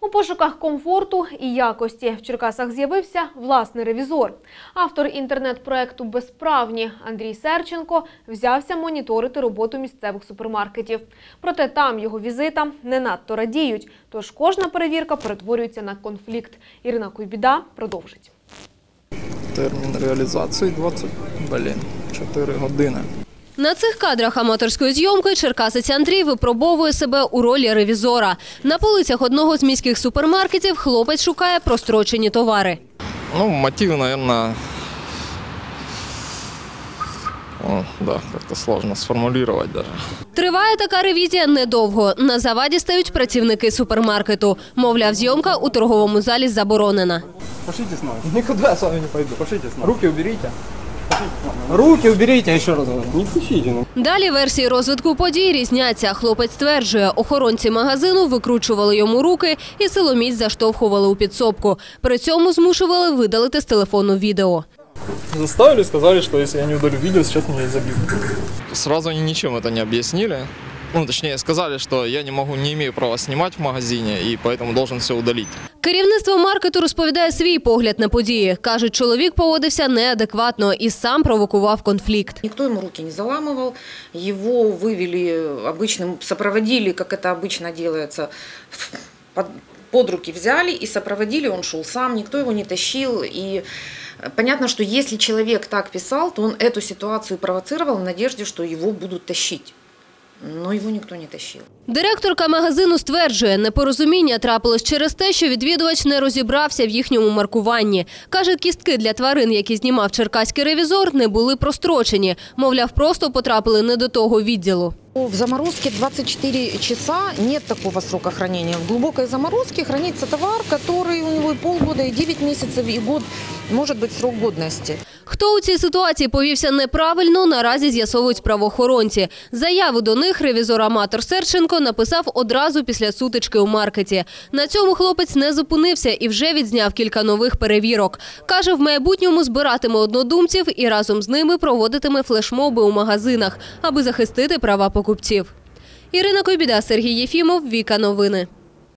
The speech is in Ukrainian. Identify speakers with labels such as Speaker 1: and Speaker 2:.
Speaker 1: У пошуках комфорту і якості в Черкасах з'явився власний ревізор. Автор інтернет-проекту Безправні Андрій Серченко взявся моніторити роботу місцевих супермаркетів. Проте там його візитам не надто радіють. Тож кожна перевірка перетворюється на конфлікт. Ірина Куйбіда продовжить.
Speaker 2: Термін реалізації 20, блін, 4 години.
Speaker 3: На цих кадрах аматорської зйомки черкасець Андрій випробовує себе у ролі ревізора. На полицях одного з міських супермаркетів хлопець шукає прострочені товари.
Speaker 2: Ну, мотив, наверное, о, да, как-то сложно сформулировать даже.
Speaker 3: Триває така ревізія недовго. На заваді стають працівники супермаркету. Мовляв, зйомка у торговому залі заборонена.
Speaker 4: Пошлите с нами. Никуда я с вами не пойду. Пошлите с нами. Руки уберите. Руки уберите, я еще раз говорю. Не пустите. Ну.
Speaker 3: Далі версії розвитку подій різняться. Хлопець стверджує, охоронці магазину викручували йому руки і силоміць заштовхували у підсобку. При цьому змушували видалити з телефону відео.
Speaker 4: Заставили, сказали, что если я не удалю видео, сейчас меня забьют.
Speaker 2: Сразу они ничем это не объяснили. Ну, точнее, сказали, что я не могу, не имею права снимать в магазине, и поэтому должен все удалить.
Speaker 3: Керівництво маркету розповідає свій погляд на події. Кажуть, чоловік поводився неадекватно і сам провокував конфлікт.
Speaker 5: Никто ему руки не заламывал, его вывели обычным, сопроводили, как это обычно делается, под, под руки взяли и сопроводили, он шел сам, никто его не тащил. И э, понятно, что если человек так писал, то он эту ситуацию провоцировал в надежде, что его будут тащить. Но его никто не тащил.
Speaker 3: Директорка магазину стверджує, непорозуміння трапилось через те, що відвідувач не розібрався в їхньому маркуванні. Каже, кістки для тварин, які знімав черкаський ревізор, не були прострочені. Мовляв, просто потрапили не до того відділу.
Speaker 5: В заморозке 24 часа нет такого срока хранения. В глубокой заморозке хранится товар, который у него и полгода, и 9 месяцев, и год может быть срок годности.
Speaker 3: Хто у цій ситуації повівся неправильно, наразі з'ясовують правоохоронці. Заяву до них ревізор-аматор Серченко написав одразу після сутички у маркеті. На цьому хлопець не зупинився і вже відзняв кілька нових перевірок. Каже, в майбутньому збиратиме однодумців і разом з ними проводитиме флешмоби у магазинах, аби захистити права покупців. Ірина Койбіда, Сергій Єфімов, Віка Новини.